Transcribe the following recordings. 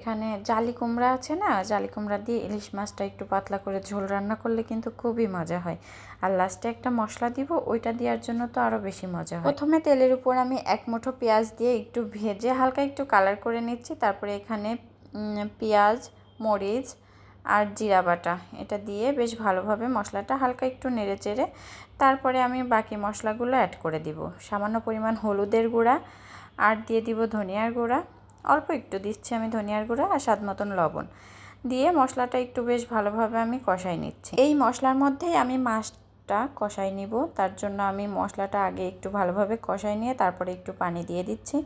এখানে জালি কুমড়া আছে না? জালি কুমড়া দিয়ে ইলিশ মাছটা একটু পাতলা করে ঝোল রান্না করলে কিন্তু খুবই মজা হয়। আর লাস্টে একটা মশলা দিব, ওইটা দেওয়ার জন্য তো আরও বেশি মজা হয়। প্রথমে তেলের উপর আমি এক মুঠো পেঁয়াজ দিয়ে একটু ভেজে হালকা একটু কালার করে নিচ্ছি। তারপরে এখানে পেঁয়াজ, মরিচ আর জিরা বাটা এটা দিয়ে বেশ ভালোভাবে মশলাটা হালকা একটু নেড়ে চেড়ে তারপরে আমি বাকি মশলাগুলো অ্যাড করে দিব। সামান্য পরিমাণ হলুদের গুঁড়া আর দিয়ে দিব ধনিয়ার গুঁড়া। অল্প একটু দিচ্ছি আমি ধনিয়ার গুঁড়া আর স্বাদ মতন লবণ। দিয়ে মশলাটা একটু বেশ ভালোভাবে আমি কষাই নিচ্ছি। এই মশলার মধ্যেই আমি মাছটা কষাই নিব। তার জন্য আমি মশলাটা আগে একটু ভালোভাবে কষাই নিয়ে তারপরে একটু পানি দিয়ে দিচ্ছি।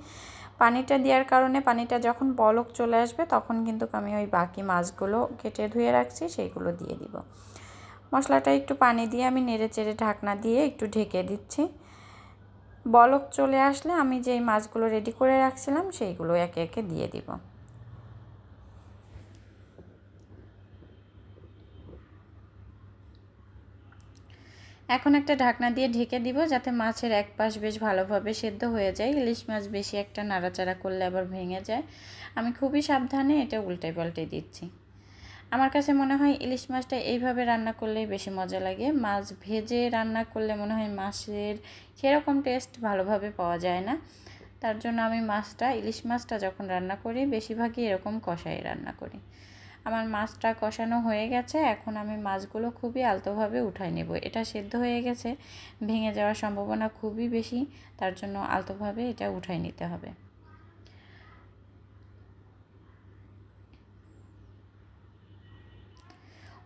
পানিটা দেওয়ার কারণে পানিটা যখন বলক চলে আসবে তখন কিন্তু আমি ওই বাকি মাছগুলো কেটে ধুয়ে রাখছি, সেইগুলো দিয়ে দিব। মশলাটা একটু পানি দিয়ে আমি নেড়ে চেড়ে ঢাকনা দিয়ে একটু ঢেকে দিচ্ছি। বলক চলে আসলে আমি যেই মাছগুলো রেডি করে রাখছিলাম সেইগুলো একে একে দিয়ে দিব। এখন একটা ঢাকনা দিয়ে ঢেকে দিব যাতে মাছের এক পাশ বেশ ভালোভাবে সেদ্ধ হয়ে যায়। ইলিশ মাছ বেশি একটা নাড়াচাড়া করলে আবার ভেঙে যায়। আমি খুবই সাবধানে এটা উল্টে পাল্টে দিচ্ছি। আমার কাছে মনে হয় ইলিশ মাছটা এইভাবে রান্না করলেই বেশি মজা লাগে। মাছ ভেজে রান্না করলে মনে হয় মাছের সেরকম টেস্ট ভালোভাবে পাওয়া যায় না। তার জন্য আমি মাছটা, ইলিশ মাছটা যখন রান্না করি, বেশিরভাগই এরকম কষাই রান্না করি। আমার মাছটা কষানো হয়ে গেছে, এখন আমি মাছগুলো খুবই আলতোভাবে উঠাই নেব। এটা সেদ্ধ হয়ে গেছে, ভেঙে যাওয়ার সম্ভাবনা খুবই বেশি, তার জন্য আলতোভাবে এটা উঠাই নিতে হবে।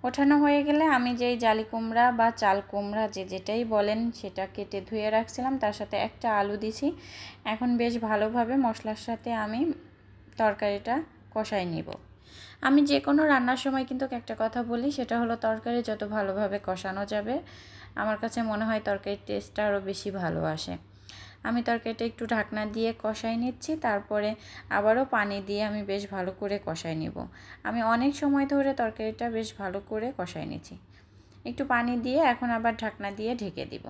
ওঠানো হয়ে গেলে আমি যেই জালি কুমড়া বা চাল কুমড়া যে যেটাই বলেন সেটা কেটে ধুয়ে রাখছিলাম, তার সাথে একটা আলু দিছি। এখন বেশ ভালোভাবে মশলার সাথে আমি তরকারিটা কষাই নিব। আমি যে কোনো রান্নার সময় কিন্তু একটা কথা বলি, সেটা হলো তরকারি যত ভালোভাবে কষানো যাবে, আমার কাছে মনে হয় তরকারির টেস্টটা আরও বেশি ভালো আসে। আমি তরকারিটা একটু ঢাকনা দিয়ে কষাই নিচ্ছি, তারপরে আবারও পানি দিয়ে আমি বেশ ভালো করে কষাই নিব। আমি অনেক সময় ধরে তরকারিটা বেশ ভালো করে কষাই নিচ্ছি। একটু পানি দিয়ে এখন আবার ঢাকনা দিয়ে ঢেকে দিব।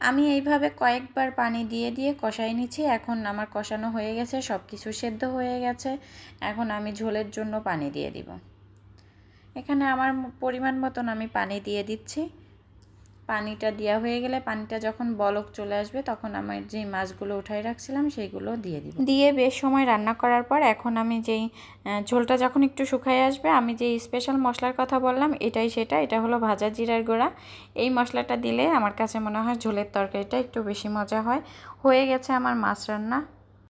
আমি এইভাবে কয়েকবার পানি দিয়ে দিয়ে কষাই নিচ্ছি। এখন আমার কষানো হয়ে গেছে সব কিছু সেদ্ধ হয়ে গেছে। এখন আমি ঝোলের জন্য পানি দিয়ে দিব। এখানে আমার পরিমাণ মতন আমি পানি দিয়ে দিচ্ছি। পানিটা দেওয়া হয়ে গেলে পানিটা যখন বলক চলে আসবে, তখন আমি যেই মাছগুলো উঠাই রাখছিলাম সেইগুলো দিয়ে দিব। দিয়ে বেশ সময় রান্না করার পর এখন আমি যেই ঝোলটা যখন একটু শুকায় আসবে, আমি যেই স্পেশাল মশলার কথা বললাম, এটাই সেটা, এটা হলো ভাজা জিরার গোড়া। এই মশলাটা দিলে আমার কাছে মনে হয় ঝোলের তরকারিটা একটু বেশি মজা হয়। হয়ে গেছে আমার মাছ রান্না।